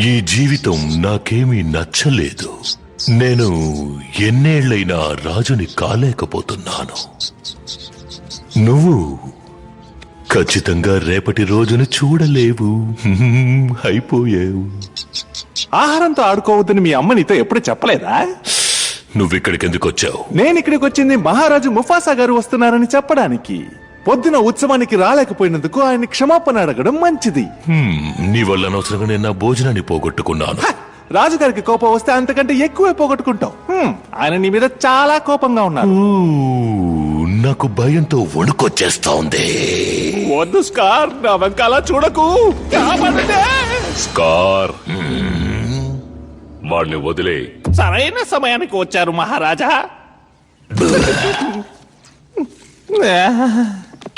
ఈ జీవితం నాకేమీ నచ్చలేదు. నేను ఎన్నేళ్ళైనా రాజుని కాలేకపోతున్నాను. నువ్వు ఖచ్చితంగా రేపటి రోజును చూడలేవు. అయిపోయావు. ఆహారంతో ఆడుకోవద్దని మీ అమ్మ నీతో ఎప్పుడు చెప్పలేదా? నువ్వు ఇక్కడికి ఎందుకు వచ్చావు? నేను ఇక్కడికి వచ్చింది మహారాజు ముఫాసా గారు వస్తున్నారని చెప్పడానికి. పొద్దున ఉత్సవానికి రాలేకపోయినందుకు ఆయన క్షమాపణ అడగడం మంచిది. హ్మ్, నీ వల్ల అనవసరంగా నేను నా భోజనాన్ని పోగొట్టుకున్నాను! రాజుగారికి కోపం వస్తే అంతకంటే ఎక్కువే పోగొట్టుకుంటాం హ్మ్, ఆయన నీ మీద చాలా కోపంగా ఉన్నారు. ఊ, నాకు భయంతో వణుకొచ్చేస్తా ఉంది వద్దు స్కార్ నా వెంకాల చూడకు. కాపాడండి. స్కార్ వాడిని వదిలే. సరైన సమయానికి వచ్చారు మహారాజా.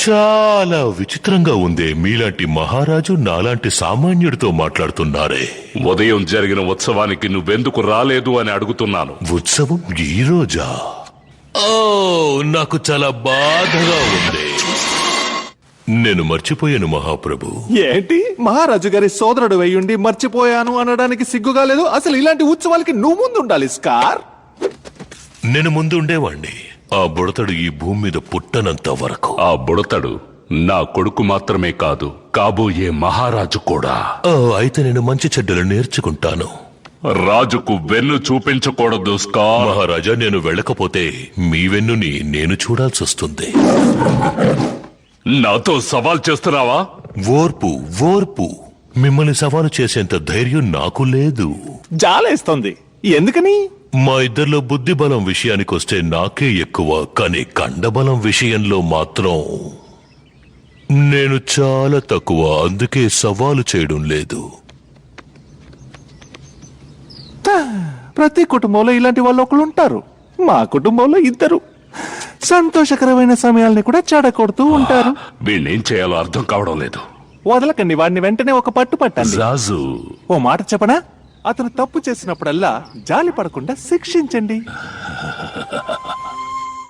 చాలా విచిత్రంగా ఉంది మీలాంటి మహారాజు నాలాంటి సామాన్యుడితో మాట్లాడుతున్నారే. ఉదయం జరిగిన ఉత్సవానికి నువ్వెందుకు రాలేదు అని అడుగుతున్నాను. ఉత్సవం ఈ రోజా? ఓ నాకు చాలా బాధగా ఉంది. నేను మర్చిపోయాను మహాప్రభు. ఏంటి? మహారాజు గారి సోదరుడు అయ్యుండి మర్చిపోయాను అనడానికి సిగ్గుగా లేదు? అసలు ఇలాంటి ఉత్సవాలకి నువ్వు ముందు ఉండాలి స్కార్. నేను ముందు ఉండేవాణ్ణి ఆ బుడతడు ఈ భూమి మీద పుట్టనంత వరకు. ఆ బుడతడు నా కొడుకు మాత్రమే కాదు కాబోయే మహారాజు కూడా. ఓ, అయితే నేను మంచి చెడ్డలు నేర్చుకుంటాను. రాజుకు వెన్ను చూపించకూడదు స్కార్. మహారాజా నేను వెళ్ళకపోతే మీ వెన్నుని నేను చూడాల్సి వస్తుంది. నాతో సవాల్ చేస్తున్నావా? ఓర్పు ఓర్పు. మిమ్మల్ని సవాలు చేసేంత ధైర్యం నాకు లేదు. జాలేస్తోంది. ఎందుకని? మా ఇద్దరిలో బుద్ధి బలం విషయానికొస్తే నాకే ఎక్కువ కానీ కండబలం విషయంలో మాత్రం నేను చాలా తక్కువ అందుకే సవాలు చేయడం లేదు. ప్రతి కుటుంబంలో ఇలాంటి వాళ్ళు ఒకళ్ళు ఉంటారు. మా కుటుంబంలో ఇద్దరు. సంతోషకరమైన సమయాల్ని కూడా చెడగొడుతూ ఉంటారు. వీణ్ణేం చేయాలో అర్థం కావడం లేదు. వదలకండి వాడిని వెంటనే ఒక పట్టు పట్టండి. రాజు ఓ మాట చెప్పనా? అతను తప్పు చేసినప్పుడల్లా జాలి పడకుండా శిక్షించండి.